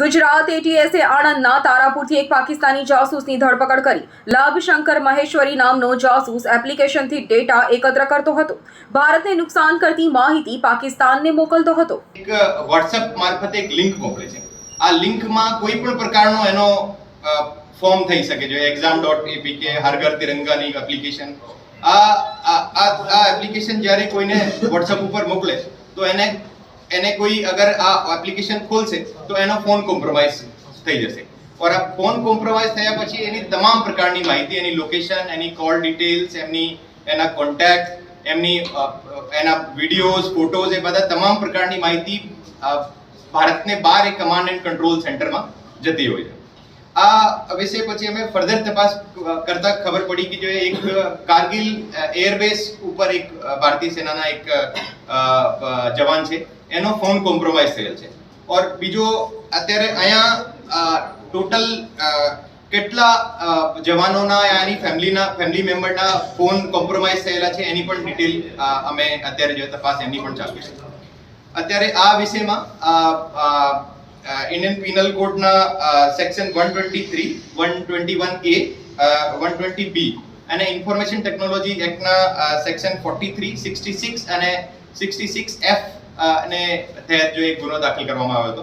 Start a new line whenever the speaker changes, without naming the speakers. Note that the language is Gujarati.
ગુજરાત એટીએસે આણંદના તારાપુરથી એક પાકિસ્તાની જાસૂસની ધરપકડ કરી. લાભશંકર મહેશ્વરી નામનો જાસૂસ એપ્લિકેશનથી ડેટા એકત્ર કરતો હતો. ભારતને નુકસાન કરતી માહિતી પાકિસ્તાનને મોકલતો હતો.
એક વોટ્સએપ મારફતે એક લિંક મોકલે છે. આ લિંકમાં કોઈ પણ પ્રકારનો એનો ફોર્મ થઈ શકે છે. એક્ઝામ ડોટ એપીકે હરઘર તિરંગાની એપ્લિકેશન આ આ આ એપ્લિકેશન જ્યારે કોઈને વોટ્સએપ ઉપર મોકલે તો એને એને કોઈ અગર આ એપ્લિકેશન ખોલશે, તો એનો ફોન કોમ્પ્રોમાઇઝ થઈ જશે. ઓર આ ફોન કોમ્પ્રોમાઇઝ થયા પછી એની તમામ પ્રકારની માહિતી, એની લોકેશન એની કોલ ડિટેલ્સ એમની, એના કોન્ટેક્ટ એમની એના વિડીયોઝ ફોટોઝ એ બધા તમામ પ્રકારની માહિતી ભારતને બાર એ કમાન્ડ એન્ડ કંટ્રોલ સેન્ટરમાં જતી હોય છે. આ વિશે પછી અમે ફર્ધર તપાસ કરતા ખબર પડી કે જો એક કારગિલ એરબેઝ ઉપર એક ભારતીય સેનાના એક જવાન છે. એનો ફોન કોમ્પ્રોમાઇઝ થયેલ છે. ઓર બીજો, અત્યારે અહીંયા ટોટલ કેટલા જવાનોના આની ફેમિલીના ફેમિલી મેમ્બરના ફોન કોમ્પ્રોમાઇઝ થયેલા છે એની પણ ડિટેલ અમે અત્યારે જો તપાસ એની પણ ચાલુ છે. અત્યારે આ વિષયમાં ઇન્ડિયન પિનલ કોડના section one twenty three one twenty one A one twenty B અને information technology એક્ટના section forty three sixty six અને સિક્સટી સિક્સ એફ અને તહેત જો એક ગુનો દાખલ કરવામાં આવ્યો હતો.